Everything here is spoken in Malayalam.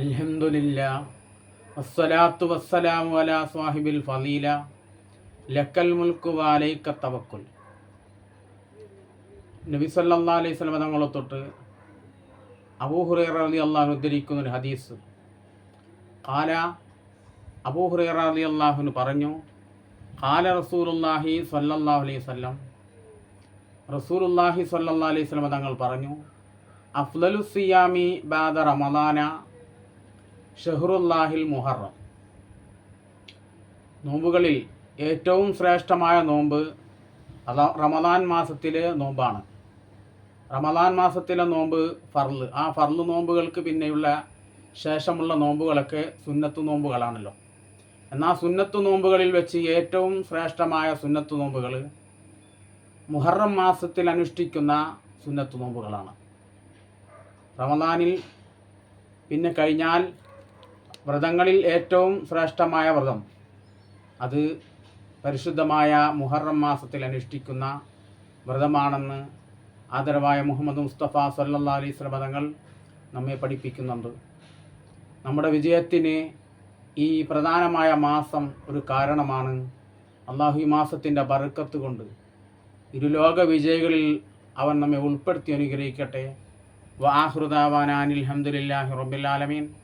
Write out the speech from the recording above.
അൽഹംദുലില്ല അസ്സലാത്തു വസ്സലാമു അലാ സാഹിബിൽ ഫലീല ലക്കൽ മുൽക്കു വാലൈക്ക തവക്കുൽ. നബി സല്ലാ അലൈഹി വസല്ലം തങ്ങളെ തൊട്ട് അബൂ ഹുറൈറ റളിയല്ലാഹു ഉദ്ധരിക്കുന്ന ഒരു ഹദീസ്. കാല അബൂ ഹുറൈറ അള്ളാഹുന് പറഞ്ഞു കാല റസൂലുള്ളാഹി സ്വല്ലല്ലാഹു അലൈഹി വസല്ലം റസൂലുള്ളാഹി സ്വല്ലല്ലാഹു അലൈഹി വസല്ലം തങ്ങൾ പറഞ്ഞു അഫ്ലലു ബാദ റമദാന ഷഹറുല്ലാഹിൽ മുഹറം. നോമ്പുകളിൽ ഏറ്റവും ശ്രേഷ്ഠമായ നോമ്പ് അതാ റമദാൻ മാസത്തിലെ നോമ്പാണ്. റമദാൻ മാസത്തിലെ നോമ്പ് ഫർൾ. ആ ഫർൾ നോമ്പുകൾക്ക് പിന്നെയുള്ള ശേഷമുള്ള നോമ്പുകളൊക്കെ സുന്നത്ത് നോമ്പുകളാണല്ലോ. എന്നാൽ സുന്നത്ത് നോമ്പുകളിൽ വെച്ച് ഏറ്റവും ശ്രേഷ്ഠമായ സുന്നത്ത് നോമ്പുകൾ മുഹറം മാസത്തിൽ അനുഷ്ഠിക്കുന്ന സുന്നത്ത് നോമ്പുകളാണ്. റമദാനിൽ പിന്നെ കഴിഞ്ഞാൽ വ്രതങ്ങളിൽ ഏറ്റവും ശ്രേഷ്ഠമായ വ്രതം. അത് പരിശുദ്ധമായ മുഹറം മാസത്തിൽ അനുഷ്ഠിക്കുന്ന വ്രതമാണെന്ന് ആദരവായ മുഹമ്മദ് മുസ്തഫ സല്ലാ അലൈഹി വ്രതങ്ങൾ നമ്മെ പഠിപ്പിക്കുന്നുണ്ട്. നമ്മുടെ വിജയത്തിന് ഈ പ്രധാനമായ മാസം ഒരു കാരണമാണ്. അള്ളാഹു ഈ മാസത്തിന്റെ ബറുക്കത്ത് കൊണ്ട് ഇരുലോക വിജയികളിൽ അവൻ നമ്മെ ഉൾപ്പെടുത്തി അനുഗ്രഹിക്കട്ടെ. വാഹൃദാവാനാനിൽ ഹംദുലില്ലാഹി റബ്ബിൽ ആലമീൻ.